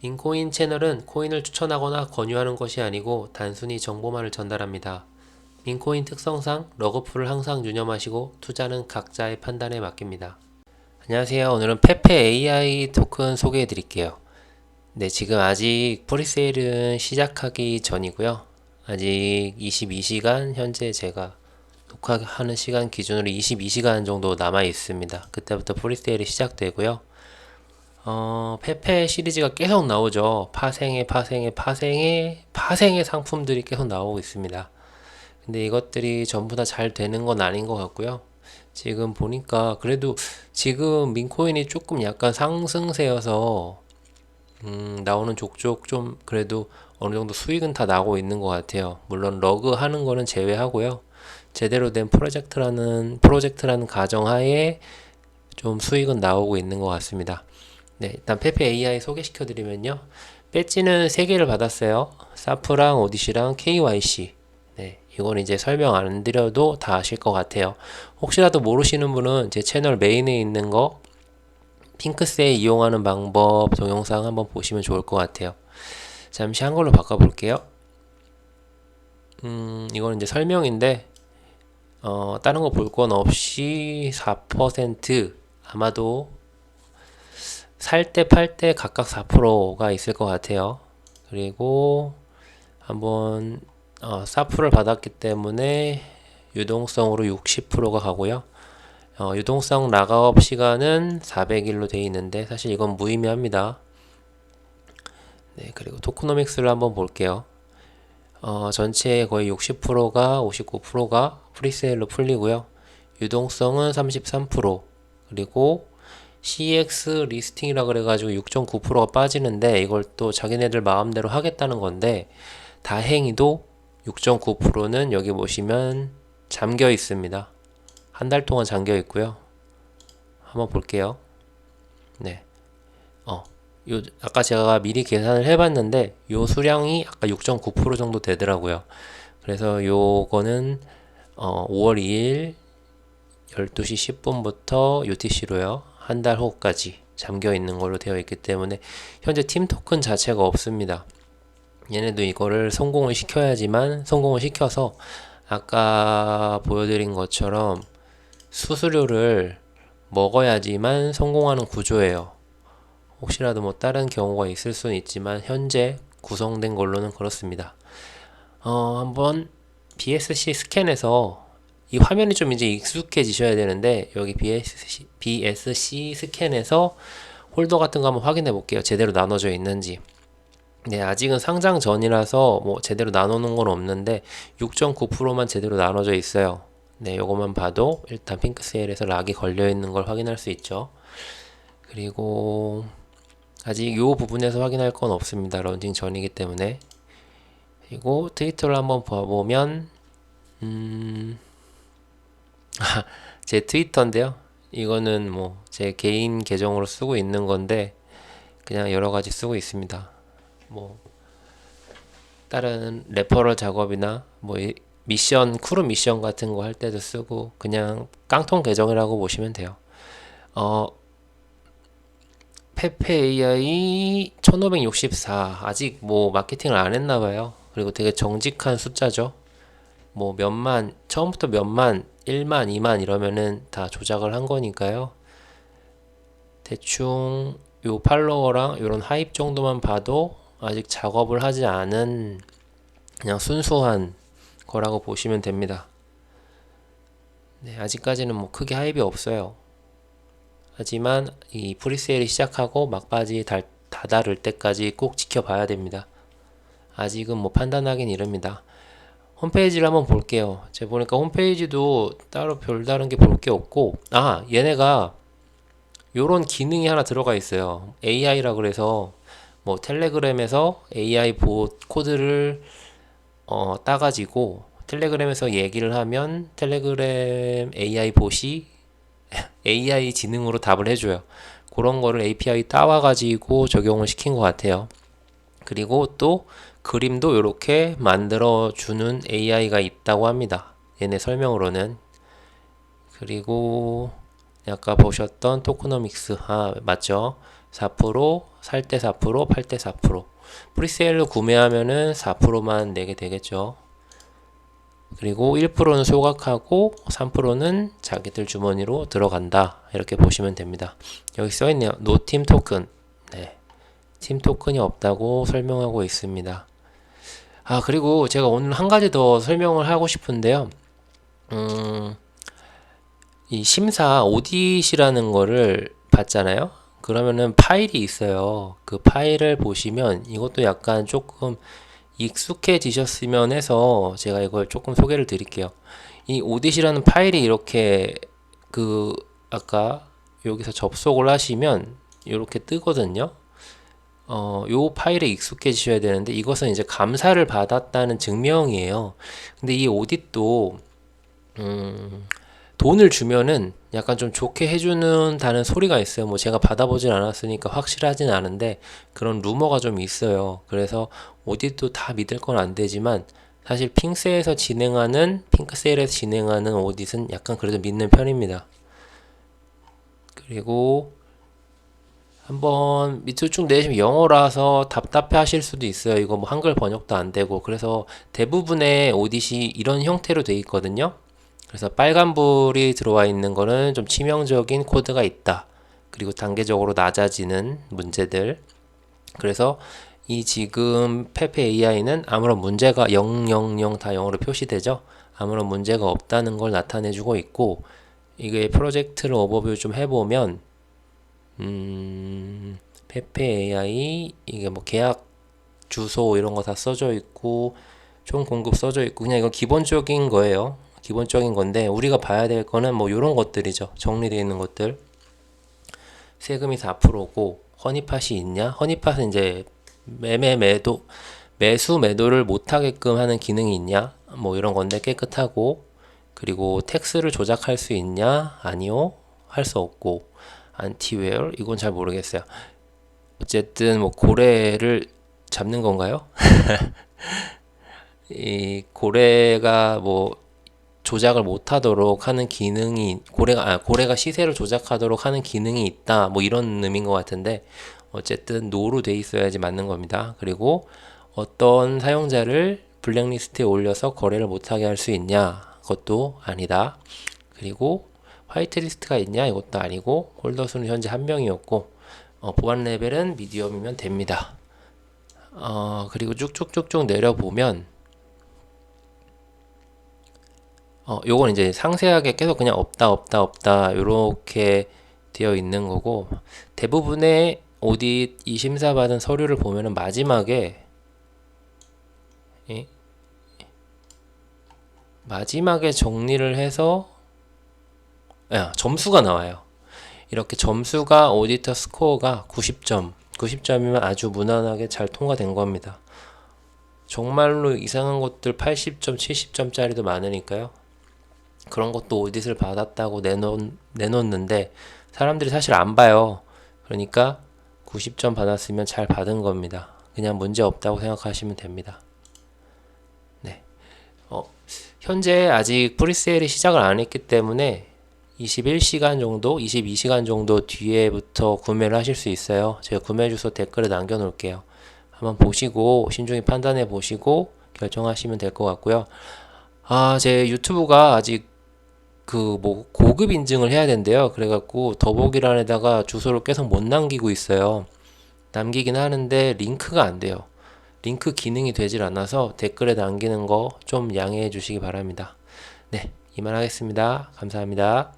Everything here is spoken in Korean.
민코인 채널은 코인을 추천하거나 권유하는 것이 아니고 단순히 정보만을 전달합니다. 민코인 특성상 러그풀을 항상 유념하시고 투자는 각자의 판단에 맡깁니다. 안녕하세요. 오늘은 페페 AI 토큰 소개해 드릴게요. 네, 지금 아직 프리세일은 시작하기 전이고요. 아직 22시간 현재 제가 녹화하는 시간 기준으로 22시간 정도 남아 있습니다. 그때부터 프리세일이 시작되고요. 어, 페페 시리즈가 계속 나오죠. 파생의 파생의 파생의 파생의 상품들이 계속 나오고 있습니다. 근데 이것들이 전부 다 잘 되는 건 아닌 것 같고요. 지금 보니까 그래도 지금 민코인이 조금 약간 상승세여서 음, 나오는 족족 좀 그래도 어느 정도 수익은 다 나고 있는 것 같아요. 물론 러그 하는 거는 제외하고요. 제대로 된 프로젝트라는 프로젝트라는 가정하에 좀 수익은 나오고 있는 것 같습니다. 네, 일단 페페 AI 소개시켜 드리면요. 배지는 3개를 받았어요. 사프랑 오디시랑 KYC. 네, 이건 이제 설명 안 드려도 다 아실 것 같아요. 혹시라도 모르시는 분은 제 채널 메인에 있는 거 핑크세 이용하는 방법 동영상 한번 보시면 좋을 것 같아요. 잠시 한글로 바꿔볼게요. 음, 이거는 이제 설명인데, 어, 다른 거 볼 건 없이 4% 아마도 살 때 팔 때 각각 4%가 있을 것 같아요. 그리고 한번 어, 사프를 받았기 때문에 유동성으로 60%가 가고요. 어, 유동성 락아웃 시간은 400일로 되어 있는데 사실 이건 무의미합니다. 네, 그리고 토크노믹스를 한번 볼게요. 어, 전체 거의 60%가 59%가 프리세일로 풀리고요. 유동성은 33% 그리고 CX 리스팅이라 그래가지고 6.9%가 빠지는데 이걸 또 자기네들 마음대로 하겠다는 건데 다행히도 6.9%는 여기 보시면 잠겨 있습니다. 한 달 동안 잠겨 있고요. 한번 볼게요. 네. 어, 요, 아까 제가 미리 계산을 해봤는데, 요 수량이 아까 6.9% 정도 되더라고요. 그래서 요거는, 어, 5월 2일 12시 10분부터 UTC로요. 한 달 후까지 잠겨 있는 걸로 되어 있기 때문에, 현재 팀 토큰 자체가 없습니다. 얘네도 이거를 성공을 시켜야지만, 성공을 시켜서, 아까 보여드린 것처럼, 수수료를 먹어야지만 성공하는 구조예요. 혹시라도 뭐 다른 경우가 있을 수는 있지만 현재 구성된 걸로는 그렇습니다. 어, 한번 BSC 스캔에서 이 화면이 좀 이제 익숙해지셔야 되는데 여기 BSC, BSC 스캔에서 홀더 같은 거 한번 확인해 볼게요. 제대로 나눠져 있는지. 네, 아직은 상장 전이라서 뭐 제대로 나누는 건 없는데 6.9%만 제대로 나눠져 있어요. 네, 요것만 봐도 일단 핑크세일에서 락이 걸려 있는 걸 확인할 수 있죠. 그리고 아직 요 부분에서 확인할 건 없습니다. 런칭 전이기 때문에. 그리고 트위터를 한번 봐보면 음, 제 트위터인데요. 이거는 뭐 제 개인 계정으로 쓰고 있는 건데 그냥 여러 가지 쓰고 있습니다. 뭐 다른 레퍼럴 작업이나 뭐 미션 크루 미션 같은 거 할 때도 쓰고 그냥 깡통 계정이라고 보시면 돼요. 어 페페 AI 1564 아직 뭐 마케팅을 안 했나 봐요. 그리고 되게 정직한 숫자죠. 뭐 몇만 처음부터 몇만 1만 2만 이러면은 다 조작을 한 거니까요. 대충 요 팔로워랑 요런 하입 정도만 봐도 아직 작업을 하지 않은 그냥 순수한 거라고 보시면 됩니다. 네, 아직까지는 뭐 크게 하입이 없어요. 하지만 이 프리세일이 시작하고 막바지 달, 다다를 때까지 꼭 지켜봐야 됩니다. 아직은 뭐 판단하긴 이릅니다. 홈페이지를 한번 볼게요. 제가 보니까 홈페이지도 따로 별다른 게 볼 게 없고, 아, 얘네가 요런 기능이 하나 들어가 있어요. AI라 그래서 뭐 텔레그램에서 AI 봇 코드를 어, 따가지고 텔레그램에서 얘기를 하면 텔레그램 AI 봇이 AI 지능으로 답을 해줘요. 그런 거를 API 따와가지고 적용을 시킨 것 같아요. 그리고 또 그림도 이렇게 만들어 주는 AI가 있다고 합니다. 얘네 설명으로는. 그리고 아까 보셨던 토크노믹스, 아, 맞죠? 4%, 살 때 4%, 팔 때 4%. 프리세일로 구매하면은 4%만 내게 되겠죠. 그리고 1%는 소각하고 3%는 자기들 주머니로 들어간다. 이렇게 보시면 됩니다. 여기 써 있네요. 노팀 토큰. 네. 팀 토큰이 없다고 설명하고 있습니다. 아, 그리고 제가 오늘 한 가지 더 설명을 하고 싶은데요. 음, 이 심사 오디시라는 거를 봤잖아요. 그러면은 파일이 있어요. 그 파일을 보시면 이것도 약간 조금 익숙해지셨으면 해서 제가 이걸 조금 소개를 드릴게요. 이 오디시라는 파일이 이렇게 그 아까 여기서 접속을 하시면 이렇게 뜨거든요. 어, 요 파일에 익숙해지셔야 되는데 이것은 이제 감사를 받았다는 증명이에요. 근데 이 오디도 음, 돈을 주면은 약간 좀 좋게 해주는다는 소리가 있어요. 뭐 제가 받아보진 않았으니까 확실하진 않은데 그런 루머가 좀 있어요. 그래서 오디도 다 믿을 건 안 되지만 사실 핑스에서 진행하는 핑크세일에서 진행하는 오디는 약간 그래도 믿는 편입니다. 그리고 한번 밑으로 쭉 내시면 영어라서 답답해 하실 수도 있어요. 이거 뭐 한글 번역도 안 되고 그래서 대부분의 오디시 이런 형태로 돼 있거든요. 그래서 빨간불이 들어와 있는 거는 좀 치명적인 코드가 있다. 그리고 단계적으로 낮아지는 문제들. 그래서 이 지금 페페 AI는 아무런 문제가 000 다 영어로 표시되죠. 아무런 문제가 없다는 걸 나타내 주고 있고 이게 프로젝트를 오버뷰 좀 해보면 음, 페페 AI 이게 뭐 계약 주소 이런 거 다 써져 있고 총 공급 써져 있고 그냥 이건 기본적인 거예요. 기본적인 건데 우리가 봐야 될 거는 뭐 이런 것들이죠. 정리되어 있는 것들. 세금이 4%고 허니팟이 있냐? 허니팟은 이제 매매 매도 매수 매도를 못 하게끔 하는 기능이 있냐? 뭐 이런 건데 깨끗하고 그리고 텍스를 조작할 수 있냐? 아니요. 할 수 없고 안티웨어 이건 잘 모르겠어요. 어쨌든 뭐 고래를 잡는 건가요? 이 고래가 뭐 조작을 못하도록 하는 기능이 고래가 아, 고래가 시세를 조작하도록 하는 기능이 있다 뭐 이런 의미인 것 같은데 어쨌든 노로 돼 있어야지 맞는 겁니다. 그리고 어떤 사용자를 블랙리스트에 올려서 거래를 못하게 할 수 있냐 그것도 아니다. 그리고 화이트리스트가 있냐 이것도 아니고 홀더 수는 현재 한 명이었고 어, 보안 레벨은 미디엄이면 됩니다. 어, 그리고 쭉쭉쭉쭉 내려보면 어, 요건 이제 상세하게 계속 그냥 없다, 없다, 없다, 요렇게 되어 있는 거고, 대부분의 오딧 이 심사받은 서류를 보면은 마지막에, 예? 마지막에 정리를 해서, 야, 점수가 나와요. 이렇게 점수가 오디터 스코어가 90점, 90점이면 아주 무난하게 잘 통과된 겁니다. 정말로 이상한 것들 80점, 70점짜리도 많으니까요. 그런 것도 오디트를 받았다고 내놓, 내놓는데 사람들이 사실 안 봐요. 그러니까 90점 받았으면 잘 받은 겁니다. 그냥 문제 없다고 생각하시면 됩니다. 네. 어, 현재 아직 프리세일이 시작을 안 했기 때문에 21시간 정도, 22시간 정도 뒤에부터 구매를 하실 수 있어요. 제가 구매 주소 댓글에 남겨 놓을게요. 한번 보시고 신중히 판단해 보시고 결정하시면 될 것 같고요. 아, 제 유튜브가 아직 그 뭐 고급 인증을 해야 된대요. 그래 갖고 더보기란에다가 주소를 계속 못 남기고 있어요. 남기긴 하는데 링크가 안 돼요. 링크 기능이 되질 않아서 댓글에 남기는 거 좀 양해해 주시기 바랍니다. 네, 이만 하겠습니다. 감사합니다.